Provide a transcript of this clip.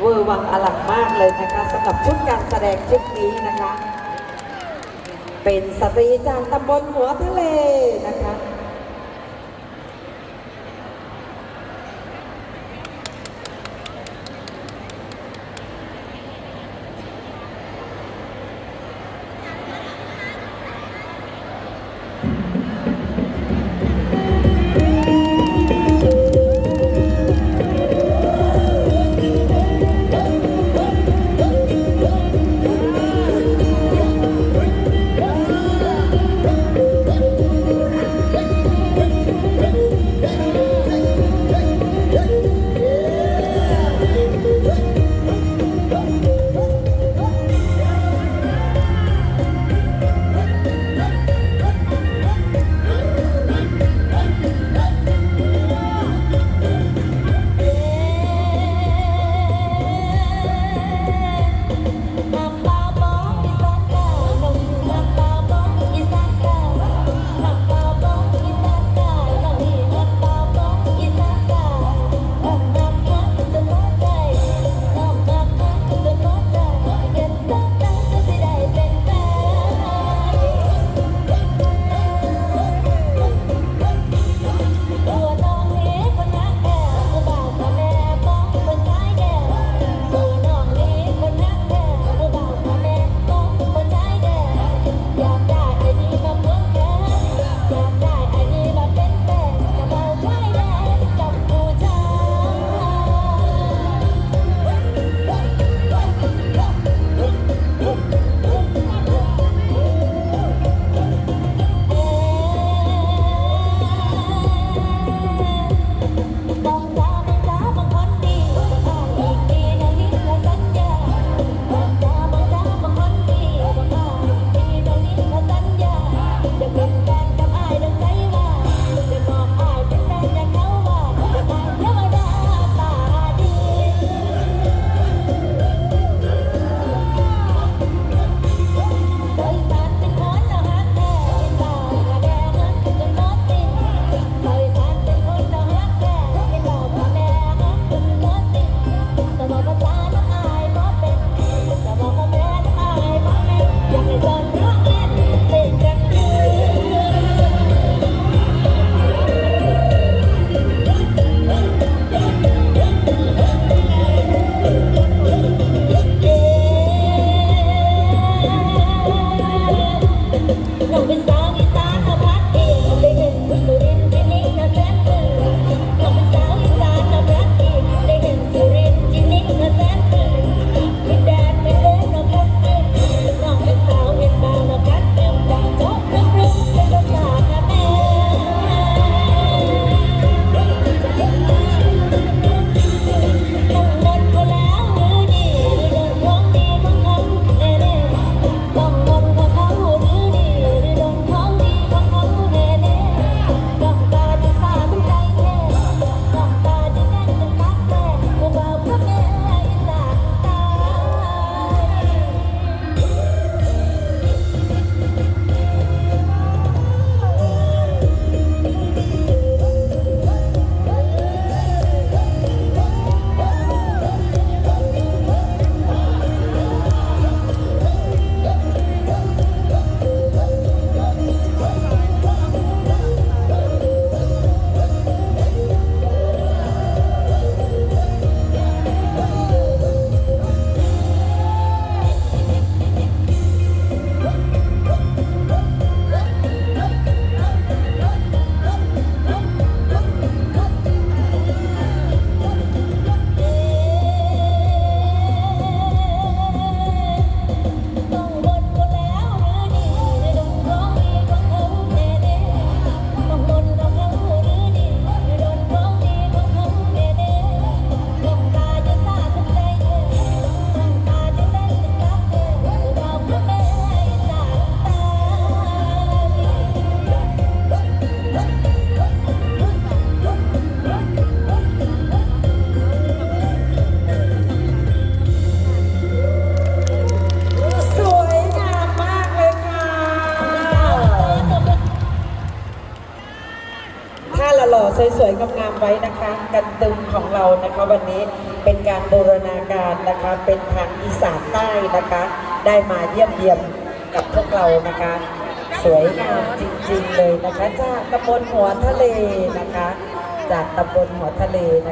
เวอร์วังอลังมากเลยนะคะสำหรับชุดการแสดงชุดนี้นะคะ เป็นสตรีจากตำบลหัวทะเลนะคะ Yeah. สวยๆงามๆไว้นะคะ กันตึมของเรานะคะวันนี้เป็นการบูรณาการนะคะ เป็นทางอีสานใต้นะคะ ได้มาเยี่ยมเยียมกับพวกเรานะคะ สวยงามจริงๆเลยนะคะ จากตำบลหัวทะเลนะคะ จากตำบลหัวทะเลนะคะ